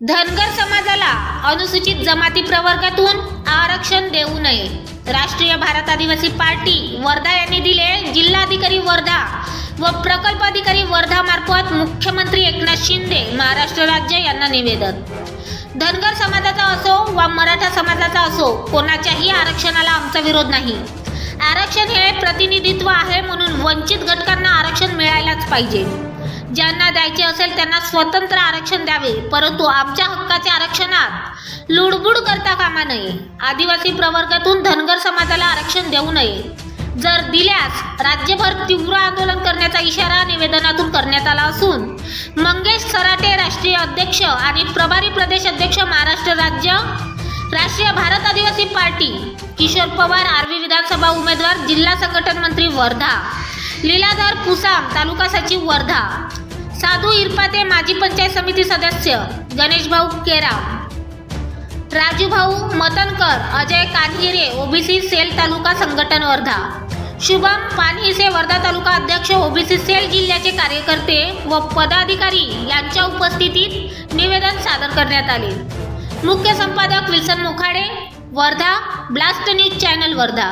धनगर समाजाला अनुसूचित जमाती प्रवर्गातून आरक्षण देऊ नये. राष्ट्रीय भारत आदिवासी पार्टी वर्धा यांनी दिले जिल्हाधिकारी वर्धा व प्रकल्प अधिकारी वर्धा मार्फत मुख्यमंत्री एकनाथ शिंदे महाराष्ट्र राज्य यांना निवेदन. धनगर समाजाचा असो वा मराठा समाजाचा असो कोणाच्याही आरक्षणाला आमचा विरोध नाही. आरक्षण हे प्रतिनिधित्व आहे म्हणून वंचित घटकांना आरक्षण मिळायलाच पाहिजे. ज्यांना द्यायचे असेल त्यांना स्वतंत्र आरक्षण द्यावे. परंतु आमच्या हक्काच्या आरक्षणात लुडबुड करता कामा नये. आदिवासी प्रवर्गातून धनगर समाजाला आरक्षण देऊ नये. जर दिल्यास राज्यभर तीव्र आंदोलन करण्याचा इशारा निवेदनातून करण्यात आला असून मंगेश सराटे राष्ट्रीय अध्यक्ष आणि प्रभारी प्रदेश अध्यक्ष महाराष्ट्र राज्य राष्ट्रीय भारत आदिवासी पार्टी किशोर पवार आर्वी विधानसभा उमेदवार जिल्हा संघटन मंत्री वर्धा लीलाधर पुसाम तालुका सचिव वर्धा. साधू इरपाते माजी पंचायत समिती सदस्य गणेश भाऊ राजूभाऊ मतनकर अजय कानगिरे ओबीसी सेल तालुका संघटन वर्धा. शुभम पानहिसे वर्धा तालुका अध्यक्ष ओबीसी सेल जिल्ह्याचे कार्यकर्ते व पदाधिकारी यांच्या उपस्थितीत निवेदन सादर करण्यात आले. मुख्य संपादक Wilson Mukhade Wardha blast news channel Wardha.